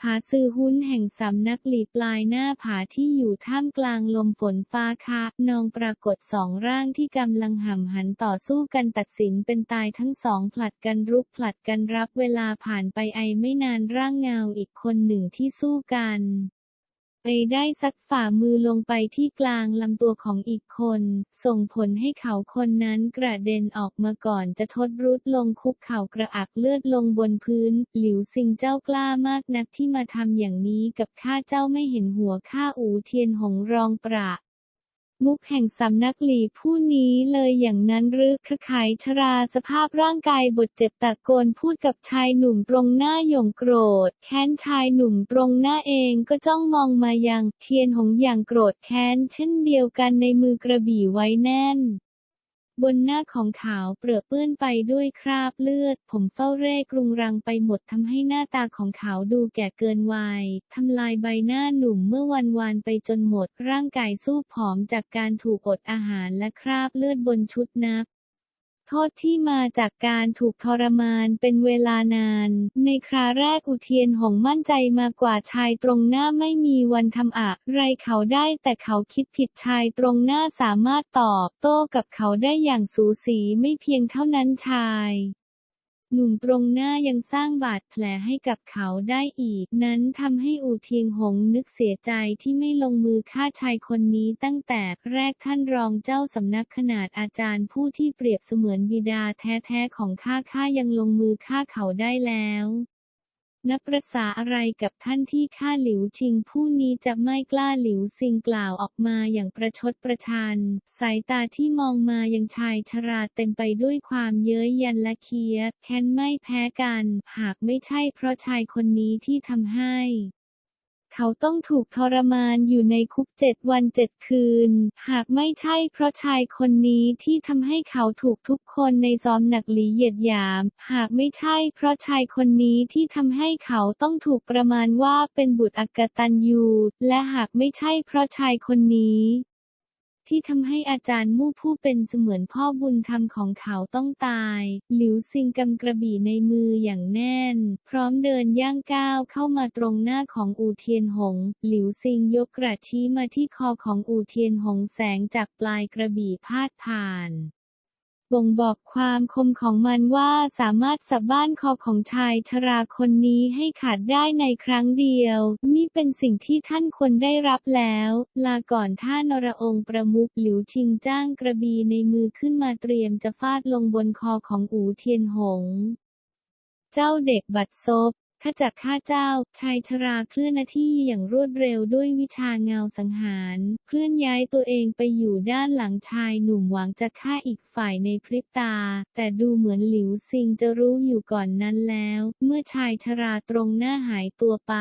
ผาซือหุ้นแห่งสำนักหลีปลายหน้าผาที่อยู่ท่ามกลางลมฝนฟ้าคะนองปรากฏสองร่างที่กำลังห่ำหันต่อสู้กันตัดสินเป็นตายทั้งสองผลัดกันรุกผลัดกันรับเวลาผ่านไปไอไม่นานร่างเงาอีกคนหนึ่งที่สู้กัน ไปได้ซักฝ่ามือลงไปที่กลางลำตัวของอีกคน ส่งผลให้เขาคนนั้นกระเด็นออกมาก่อนจะทดรุดลงคุกเข่ากระอักเลือดลงบนพื้น หลิวซิงเจ้ากล้ามากนักที่มาทำอย่างนี้กับข้าเจ้าไม่เห็นหัวข้าอูเทียนหงรองประ มุกแห่งสำนักหลีผู้นี้เลยอย่างนั้นหรือขขายชราสภาพร่างกายบทเจ็บตะโกนพูดกับชายหนุ่มตรงหน้าหย่งโกรธ แค้นชายหนุ่มตรงหน้าเองก็จ้องมองมายังเทียนหงอย่างโกรธแค้นเช่นเดียวกันในมือกระบี่ไว้แน่น บนหน้าของขาวเปรอะเปื้อนไปด้วยคราบเลือด ผมเฝ้าเร่กรุงรังไปหมดทำให้หน้าตาของขาวดูแก่เกินวัยทำลายใบหน้าหนุ่มเมื่อวันวานไปจนหมด ร่างกายสู้ผอมจากการถูกอดอาหารและคราบเลือดบนชุดนัก โทษที่มาจากการถูกทรมานเป็นเวลานาน ในคราแรกอุเทียนหงมั่นใจมากกว่าชายตรงหน้าไม่มีวันทำอะไรเขาได้แต่เขาคิดผิดชายตรงหน้าสามารถตอบโต้กับเขาได้อย่างสูสีไม่เพียงเท่านั้นชาย หนุ่มตรงหน้ายังสร้างบาดแผลให้กับเขาได้อีก นั้นทำให้อูเทียงหงนึกเสียใจที่ไม่ลงมือฆ่าชายคนนี้ตั้งแต่แรกท่านรองเจ้าสำนักขนาดอาจารย์ผู้ที่เปรียบเสมือนบิดาแท้ๆของข้าข้ายังลงมือฆ่าเขาได้แล้ว นับประษาอะไรกับท่านที่ฆ่าหลิวชิงผู้นี้จะไม่กล้าหลิวซิงกล่าวออกมาอย่างประชดประชัน สายตาที่มองมายังชายชราเต็มไปด้วยความเย้ยยันและเคียดแค้นไม่แพ้กัน หากไม่ใช่เพราะชายคนนี้ที่ทำให้ เขาต้องถูกทรมานอยู่ในคุกเจ็ดวันเจ็ดคืน หากไม่ใช่เพราะชายคนนี้ที่ทำให้เขาถูกทุกคนในซ้อมหนักหลีเหยียดหยาม หากไม่ใช่เพราะชายคนนี้ที่ทำให้เขาต้องถูกประมาณว่าเป็นบุตรอกตันยูและหากไม่ใช่เพราะชายคนนี้ ที่ทำให้อาจารย์มู่ผู้เป็นเสมือนพ่อบุญธรรมของเขาต้องตาย หลิวซิงกำกระบี่ในมืออย่างแน่น พร้อมเดินย่างก้าวเข้ามาตรงหน้าของอูเทียนหง หลิวซิงยกกระชี้มาที่คอของอูเทียนหงแสงจากปลายกระบี่พาดผ่าน บ่งบอกความคมของมันว่าสามารถสับบ้านคอของชายชราคนนี้ให้ขาดได้ในครั้งเดียว นี่เป็นสิ่งที่ท่านควรได้รับแล้ว ลาก่อนท่านรองค์ประมุขหลิวชิงจ้างกระบีในมือขึ้นมาเตรียมจะฟาดลงบนคอของอูเทียนหง เจ้าเด็กบัดซบ ข้าจากข้าเจ้า ชายชราเคลื่อนหน้าที่อย่างรวดเร็วด้วยวิชาเงาสังหาร เคลื่อนย้ายตัวเองไปอยู่ด้านหลังชายหนุ่มหวังจะฆ่าอีกฝ่ายในพริบตา แต่ดูเหมือนหลิวซิงจะรู้อยู่ก่อนนั้นแล้ว เมื่อชายชราตรงหน้าหายตัวไป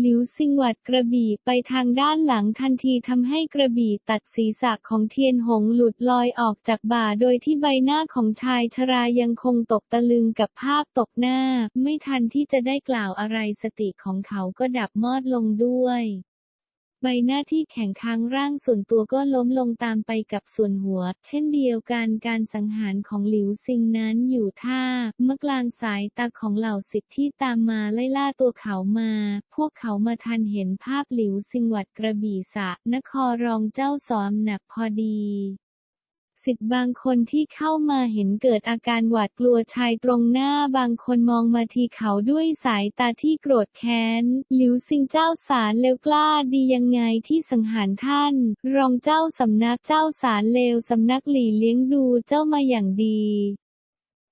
หลิวซิงหวัดกระบี่ไปทางด้านหลังทันทีทำให้กระบี่ตัดศีรษะของเทียนหงหลุดลอยออกจากบ่าโดยที่ใบหน้าของชายชรายังคงตกตะลึงกับภาพตกหน้า ไม่ทันที่จะได้กล่าวอะไรสติของเขาก็ดับมอดลงด้วย ใบหน้าที่แข็งค้างร่างส่วนตัวก็ล้มลงตามไปกับส่วนหัว เช่นเดียวกันการสังหารของหลิวซิงนั้นอยู่ท่าเมื่อกลางสายตาของเหล่าสิทธิ์ที่ตามมาไล่ล่าตัวเขามา พวกเขามาทันเห็นภาพหลิวซิงหวัดกระบี่สะนครรองเจ้าสอมหนักพอดี สิทธิ์บางคนที่เข้ามาเห็นเกิดอาการหวาดกลัวชายตรงหน้าบางคนมองมาทีเขาด้วยสายตาที่โกรธแค้น หลิวซิงเจ้าสารเลวกล้าดียังไงที่สังหารท่าน รองเจ้าสำนักเจ้าสารเลวสำนักหลี่เลี้ยงดูเจ้ามาอย่างดี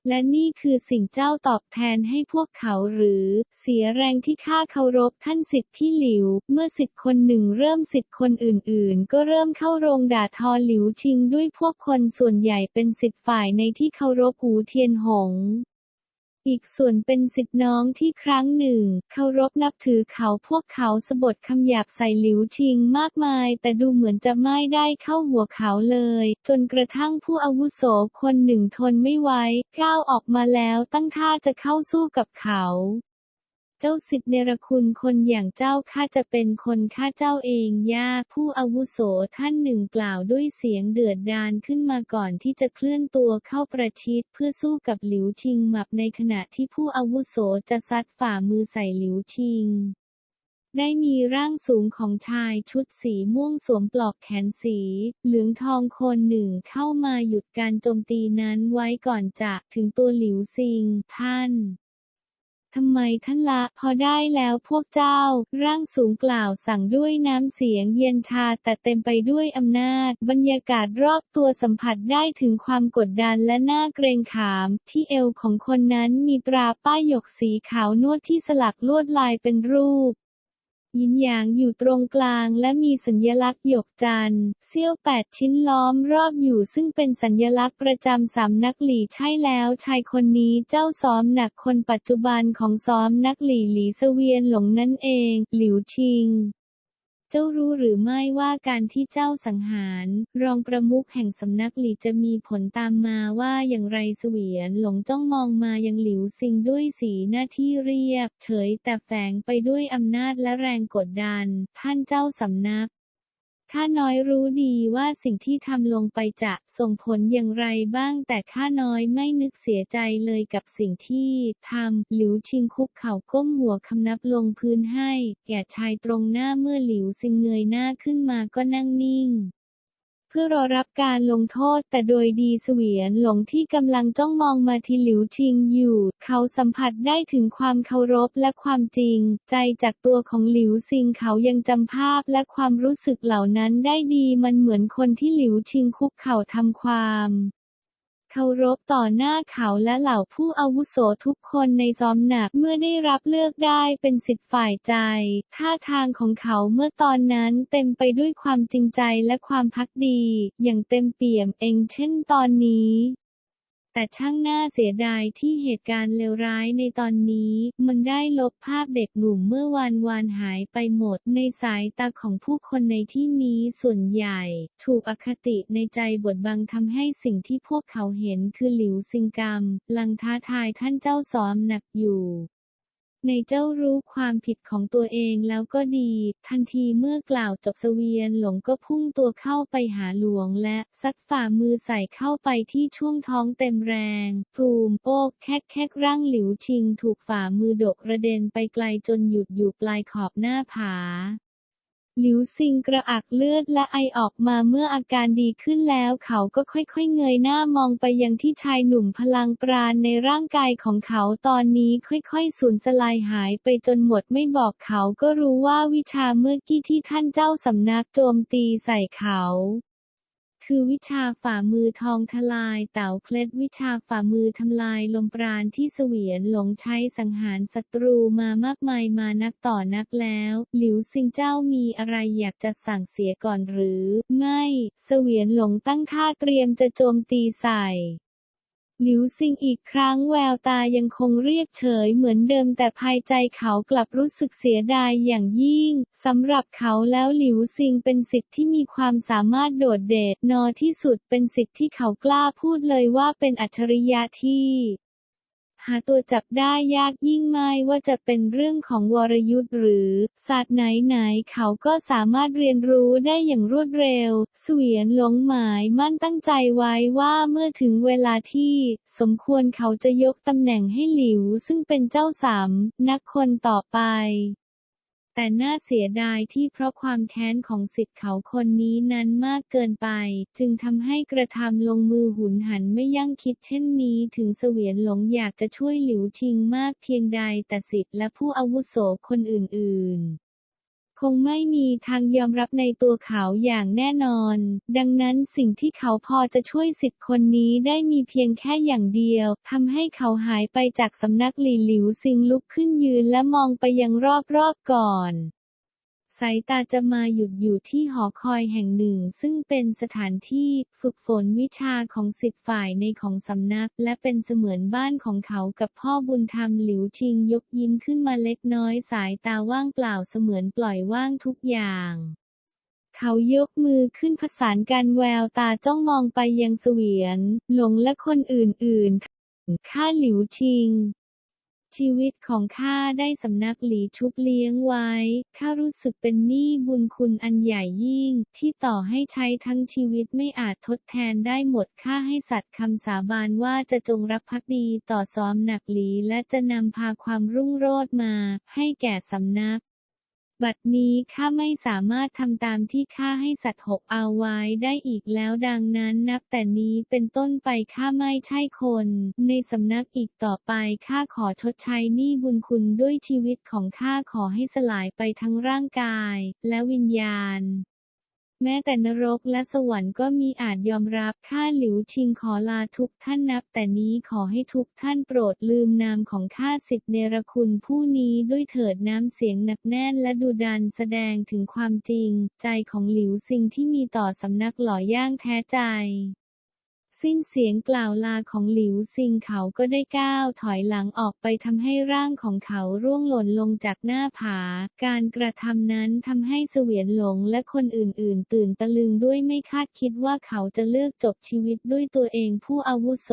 และนี่คือสิ่งเจ้าตอบแทนให้พวกเขาหรือ เสียแรงที่ข้าเคารพท่านสิทธิพี่หลิว เมื่อสิทธิคนหนึ่งเริ่มสิทธิคนอื่นๆ ก็เริ่มเข้าโรงด่าทอหลิวชิงด้วยพวกคนส่วนใหญ่เป็นสิทธิฝ่ายในที่เคารพหูเทียนหง อีกส่วนเป็นสิทธิน้องที่ครั้งหนึ่ง เคารพนับถือเขาพวกเขาสบทคำหยาบใส่หลิวชิงมากมาย แต่ดูเหมือนจะไม่ได้เข้าหัวเขาเลย จนกระทั่งผู้อาวุโสคนหนึ่งทนไม่ไหวก้าวออกมาแล้วตั้งท่าจะเข้าสู้กับเขา เจ้าสิทธิเนรคุณคนอย่างเจ้าข้าจะเป็นคนข้าเจ้าเองย่าผู้อาวุโสท่านหนึ่งกล่าวด้วยเสียงเดือดดาลขึ้นมาก่อนที่จะเคลื่อนตัวเข้าประชิดเพื่อสู้กับหลิวชิงหมับในขณะที่ผู้อาวุโสจะซัดฝ่ามือใส่หลิวชิงได้มีร่างสูงของชายชุดสีม่วงสวมปลอกแขนสี เหลืองทองคนหนึ่งเข้ามาหยุดการโจมตีนั้นไว้ก่อนจะถึงตัวหลิวซิง ท่าน ทำไมท่านละ พอได้แล้วพวกเจ้า ร่างสูงกล่าวสั่งด้วยน้ำเสียงเย็นชาแต่เต็มไปด้วยอำนาจ บรรยากาศรอบตัวสัมผัสได้ถึงความกดดันและหน้าเกรงขาม ที่เอวของคนนั้นมีตราป้ายหยกสีขาวนวดที่สลักลวดลายเป็นรูป ยินหยางอยู่ตรงกลางและมีสัญลักษณ์หยกจันทร์เซี่ยวแปดชิ้นล้อมรอบอยู่ซึ่งเป็นสัญลักษณ์ประจำสำนักหลี่ใช่แล้วชายคนนี้เจ้าซ้อมหนักคนปัจจุบันของซ้อมนักหลี่หลีเสวียนหลงนั่นเอง หลิวชิง เจ้ารู้หรือไม่ว่าการที่เจ้าสังหาร รองประมุขแห่งสำนักหลีจะมีผลตามมาว่าอย่างไรเสวียนหลงจ้องมองมายังหลิวซิงด้วยสีหน้าที่เรียบ เฉยแต่แฝงไปด้วยอำนาจและแรงกดดัน ท่านเจ้าสำนัก ข้าน้อยรู้ดีว่าสิ่งที่ทำลงไปจะส่งผลอย่างไรบ้าง แต่ข้าน้อยไม่นึกเสียใจเลยกับสิ่งที่ทำหลิวชิงคุกเข่าก้มหัวคำนับลงพื้นให้ แก่ชายตรงหน้าเมื่อหลิวซิงเงยหน้าขึ้นมาก็นั่งนิ่ง พื่อรอรับการลงโทษ แต่โดยดีเสวียนหลงที่กำลังจ้องมองมาที่หลิวชิงอยู่ เขาสัมผัสได้ถึงความเคารพและความจริง ใจจากตัวของหลิวซิงเขายังจำภาพและความรู้สึกเหล่านั้นได้ดีมันเหมือนคนที่หลิวชิงคุกเข่าทำความ เคารพต่อหน้าเขาและเหล่าผู้อาวุโสทุกคนในซ้อมหนักเมื่อได้รับเลือกได้เป็นสิทธิ์ฝ่ายใจ ท่าทางของเขาเมื่อตอนนั้นเต็มไปด้วยความจริงใจและความพักดี อย่างเต็มเปี่ยมเองเช่นตอนนี้ แต่ช่างน่าเสียดายที่เหตุการณ์เลวร้ายในตอนนี้ มันได้ลบภาพเด็กหนุ่มเมื่อวานวานหายไปหมด ในสายตาของผู้คนในที่นี้ส่วนใหญ่ ถูกอคติในใจบดบังทำให้สิ่งที่พวกเขาเห็นคือหลิวซิงกรรม ลังท้าทายท่านเจ้าซ้อมหนักอยู่ ในเจ้ารู้ความผิดของตัวเองแล้วก็ดี ทันทีเมื่อกล่าวจบสเวียนหลงก็พุ่งตัวเข้าไปหาหลวงและซัดฝ่ามือใส่เข้าไปที่ช่วงท้องเต็มแรงภูมิโอกแคกแคกร่างหลิวชิงถูกฝ่ามือดกระเด็นไปไกลจนหยุดอยู่ปลายขอบหน้าผา หลิวซิงกระอักเลือดและไอออกมาเมื่ออาการดีขึ้นแล้วเขาก็ค่อยๆเงยหน้ามองไปยังที่ชายหนุ่มพลังปราณในร่างกายของเขาตอนนี้ค่อยๆสูญสลายหายไปจนหมดไม่บอกเขาก็รู้ว่าวิชาเมื่อกี้ที่ท่านเจ้าสำนักโจมตีใส่เขา คือวิชาฝ่ามือทองทลายเต่าเคล็ดวิชาฝ่ามือทำลายลมปราณที่เสวียนหลงใช้สังหารศัตรูมามากมายมานักต่อนักแล้ว หลิวซิงเจ้ามีอะไรอยากจะสั่งเสียก่อนหรือ ไม่ เสวียนหลงตั้งท่าเตรียมจะโจมตีใส่ หลิวซิงอีกครั้งแววตายังคงเรียบเฉยเหมือนเดิมแต่ภายใจเขากลับรู้สึกเสียดายอย่างยิ่งสำหรับเขาแล้วหลิวซิงเป็นสิทธิ์ที่มีความสามารถโดดเด่นนอที่สุดเป็นสิทธิ์ที่เขากล้าพูดเลยว่าเป็นอัจฉริยะที่ หาตัวจับได้ยากยิ่งไม่ว่าจะเป็นเรื่องของวรยุทธ์หรือศาสตร์ไหนๆเขาก็สามารถเรียนรู้ได้อย่างรวดเร็ว เสวียนหลงหมายมั่นตั้งใจไว้ว่าเมื่อถึงเวลาที่ สมควรเขาจะยกตำแหน่งให้หลิวซึ่งเป็นเจ้าสามนักคนต่อไป แต่น่าเสียดายที่เพราะความแค้นของสิทธิ์เขาคนนี้นั้นมากเกินไป จึงทำให้กระทำลงมือหุนหันไม่ยั่งคิดเช่นนี้ถึงเสวียนหลงอยากจะช่วยหลิวชิงมากเพียงใดแต่สิทธิ์และผู้อาวุโสคนอื่นๆ คงไม่มีทางยอมรับในตัวเขาอย่างแน่นอน ดังนั้นสิ่งที่เขาพอจะช่วยสิทธิ์คนนี้ได้มีเพียงแค่อย่างเดียวทำให้เขาหายไปจากสำนักหลี่หลิวซิงลุกขึ้นยืนและมองไปยังรอบๆก่อน สายตาจะมาหยุดอยู่ที่หอคอยแห่งหนึ่ง ซึ่งเป็นสถานที่ฝึกฝนวิชาของสิทธิ์ฝ่ายในของสำนัก และเป็นเสมือนบ้านของเขากับพ่อบุญธรรมหลิวชิงยกยิ้มขึ้นมาเล็กน้อยสายตาว่างเปล่าเสมือนปล่อยว่างทุกอย่างเขายกมือขึ้นผสานกันแววตาจ้องมองไปยังเสวียน หลงและคนอื่นๆข้าหลิวชิง ชีวิตของข้าได้สำนักหลีชุบเลี้ยงไว้ ข้ารู้สึกเป็นหนี้บุญคุณอันใหญ่ยิ่ง ที่ต่อให้ใช้ทั้งชีวิตไม่อาจทดแทนได้หมด ข้าให้สัตย์คำสาบานว่าจะจงรักภักดีต่อซ้อมหนักหลีและจะนำพาความรุ่งโรจน์มา ให้แก่สำนัก บัดนี้ข้าไม่สามารถทำตามที่ข้าให้สัตว์หกเอาไว้ได้อีกแล้วดังนั้นนับแต่นี้เป็นต้นไปข้าไม่ใช่คน ในสำนักอีกต่อไปข้าขอชดใช้หนี้บุญคุณด้วยชีวิตของข้าขอให้สลายไปทั้งร่างกายและวิญญาณ แม้แต่นรกและสวรรค์ก็มีอาจยอมรับข้าหลิวชิงขอลาทุกท่านนับ แต่นี้ขอให้ทุกท่านโปรดลืมนามของข้าสิทธิเนรคุณผู้นี้ด้วยเถิดน้ำเสียงหนักแน่นและดุดันแสดงถึงความจริง ใจของหลิวซิงที่มีต่อสำนักหล่อย่างแท้ใจ สิ้นเสียงกล่าวลาของหลิวซิงเขาก็ได้ก้าวถอยหลังออกไปทำให้ร่างของเขาร่วงหล่นลงจากหน้าผา การกระทำนั้นทำให้เสวียนหลงและคนอื่นๆ ตื่นตะลึงด้วยไม่คาดคิดว่าเขาจะเลือกจบชีวิตด้วยตัวเองผู้อาวุโส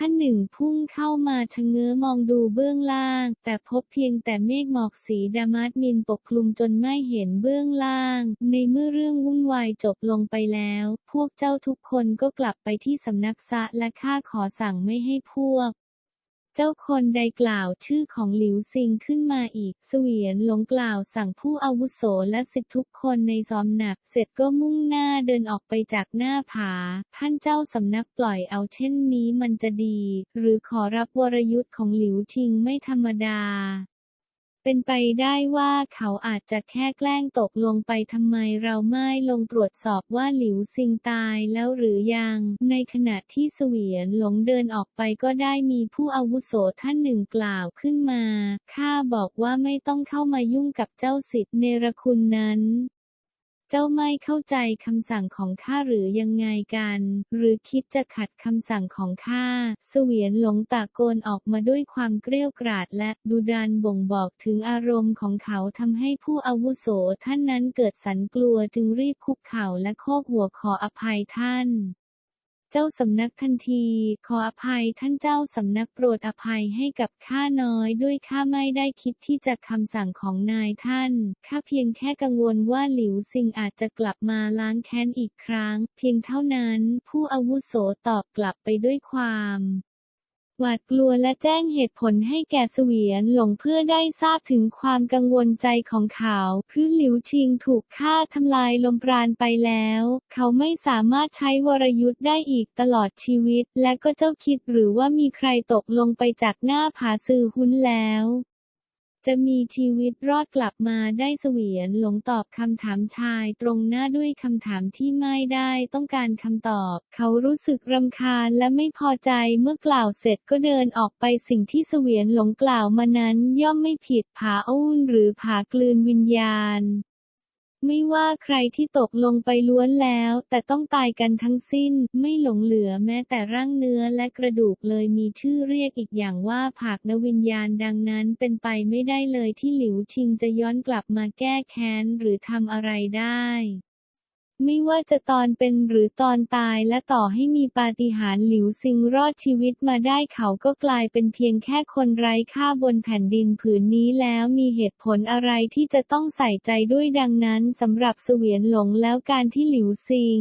ท่านหนึ่งพุ่งเข้ามาชะเง้อมองดูเบื้องล่าง แต่พบเพียงแต่เมฆหมอกสีดามัดมินปกคลุมจนไม่เห็นเบื้องล่าง ในเมื่อเรื่องวุ่นวายจบลงไปแล้ว พวกเจ้าทุกคนก็กลับไปที่สำนักซะและข้าขอสั่งไม่ให้พวก เจ้าคนใดกล่าวชื่อของหลิวซิงขึ้นมาอีก เสวียนหลงกล่าวสั่งผู้อาวุโสและสิทธิทุกคนในซ้อมหนัก เสร็จก็มุ่งหน้าเดินออกไปจากหน้าผา ท่านเจ้าสำนักปล่อยเอาเช่นนี้มันจะดี หรือขอรับวรยุทธ์ของหลิวชิงไม่ธรรมดา เป็นไปได้ว่าเขาอาจจะแค่แกล้งตกลงไปทำไมเราไม่ลงตรวจสอบว่าหลิวซิงตายแล้วหรือยัง ในขณะที่เสวียนหลงเดินออกไปก็ได้มีผู้อาวุโสท่านหนึ่งกล่าวขึ้นมา ข้าบอกว่าไม่ต้องเข้ามายุ่งกับเจ้าสิทธิเนรคุณนั้น เจ้าไม่เข้าใจคำสั่งของข้าหรือยังไงกัน หรือคิดจะขัดคำสั่งของข้า เสวียนหลงตะโกนออกมาด้วยความเกรี้ยวกราดและดุดันบ่งบอกถึงอารมณ์ของเขาทำให้ผู้อาวุโสท่านนั้นเกิดสันกลัวจึงรีบคุกเข่าและโคกหัวขออภัยท่าน จ้าสำนักทันที ขออภัยท่านเจ้าสำนักโปรดอภัยให้กับข้าน้อยด้วยข้าไม่ได้คิดที่จะคำสั่งของนายท่าน ข้าเพียงแค่กังวลว่าหลิวซิงอาจจะกลับมาล้างแค้นอีกครั้ง เพียงเท่านั้น ผู้อาวุโสตอบกลับไปด้วยความ หวาดกลัวและแจ้งเหตุผลให้แก่เสวียนหลงเพื่อได้ทราบถึงความกังวลใจของเขาคือหลิวชิงถูกฆ่าทำลายลมปราณไปแล้ว เขาไม่สามารถใช้วรยุทธ์ได้อีกตลอดชีวิต และก็เจ้าคิดหรือว่ามีใครตกลงไปจากหน้าผาซือหุ้นแล้ว จะมีชีวิตรอดกลับมาได้เสวียนหลงตอบคำถามชายตรงหน้าด้วยคำถามที่ไม่ได้ต้องการคำตอบ เขารู้สึกรำคาญและไม่พอใจเมื่อกล่าวเสร็จก็เดินออกไปสิ่งที่เสวียนหลงกล่าวมานั้นย่อมไม่ผิดผาอุ้นหรือผากลืนวิญญาณ ไม่ว่าใครที่ตกลงไปล้วนแล้ว แต่ต้องตายกันทั้งสิ้น ไม่หลงเหลือแม้แต่ร่างเนื้อและกระดูกเลยมีชื่อเรียกอีกอย่างว่าผากนวิญญาณดังนั้นเป็นไปไม่ได้เลยที่หลิวชิงจะย้อนกลับมาแก้แค้นหรือทำอะไรได้ ไม่ว่าจะตอนเป็นหรือตอนตายและต่อให้มีปาฏิหาริย์หลิวซิงรอดชีวิตมาได้เขาก็กลายเป็นเพียงแค่คนไร้ค่าบนแผ่นดินผืนนี้แล้วมีเหตุผลอะไรที่จะต้องใส่ใจด้วยดังนั้นสำหรับเสวียนหลงแล้วการที่หลิวซิง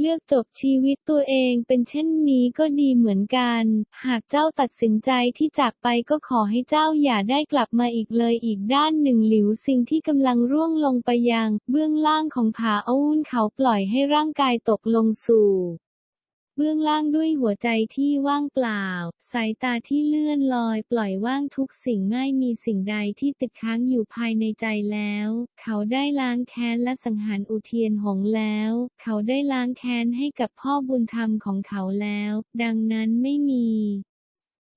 เลือกจบชีวิตตัวเองเป็นเช่นนี้ก็ดีเหมือนกัน หากเจ้าตัดสินใจที่จากไปก็ขอให้เจ้าอย่าได้กลับมาอีกเลยอีกด้านหนึ่งหลิวสิ่งที่กำลังร่วงลงไปยัง เบื้องล่างของผาอุ้นเขาปล่อยให้ร่างกายตกลงสู่ เบื้องล่างด้วยหัวใจที่ว่างเปล่า สายตาที่เลื่อนลอยปล่อยว่างทุกสิ่งง่ายมีสิ่งใดที่ติดค้างอยู่ภายในใจแล้ว เขาได้ล้างแค้นและสังหารอุเทียนหงแล้ว เขาได้ล้างแค้นให้กับพ่อบุญธรรมของเขาแล้ว ดังนั้นไม่มี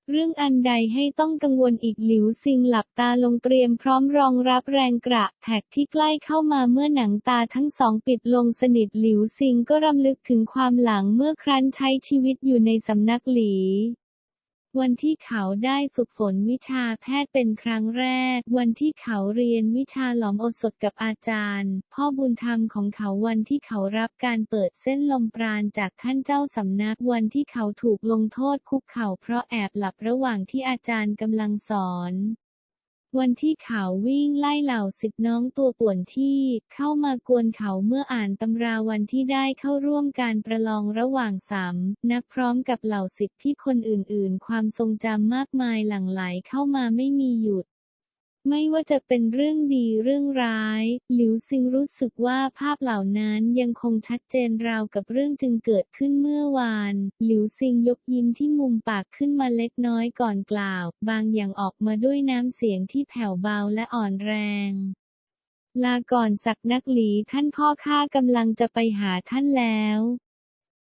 เรื่องอันใดให้ต้องกังวลอีกหลิวซิงหลับตาลงเตรียมพร้อมรองรับแรงกระแทกที่ใกล้เข้ามาเมื่อหนังตาทั้งสองปิดลงสนิทหลิวซิงก็รำลึกถึงความหลังเมื่อครั้นใช้ชีวิตอยู่ในสำนักหลี วันที่เขาได้ฝึกฝนวิชาแพทย์เป็นครั้งแรก วันที่เขาเรียนวิชาหลอมโอสดกับอาจารย์ พ่อบุญธรรมของเขาวันที่เขารับการเปิดเส้นลมปราณจากท่านเจ้าสำนัก วันที่เขาถูกลงโทษคุกเข่าเพราะแอบหลับระหว่างที่อาจารย์กำลังสอน วันที่เขาวิ่งไล่เหล่าสิบน้องตัวป่วนที่เข้ามากวนเขาเมื่ออ่านตำราวันที่ได้เข้าร่วมการประลองระหว่างสามนักพร้อมกับเหล่าสิทธิพี่คนอื่นๆ ความทรงจำมากมายหลั่งไหลเข้ามาไม่มีหยุด ไม่ว่าจะเป็นเรื่องดีเรื่องร้าย หลิวซิงรู้สึกว่าภาพเหล่านั้นยังคงชัดเจนราวกับเรื่องจึงเกิดขึ้นเมื่อวาน หลิวซิงยกยิ้มที่มุมปากขึ้นมาเล็กน้อยก่อนกล่าว บางอย่างออกมาด้วยน้ำเสียงที่แผ่วเบาและอ่อนแรง ลาก่อนสักนักหลีท่านพ่อข้ากำลังจะไปหาท่านแล้ว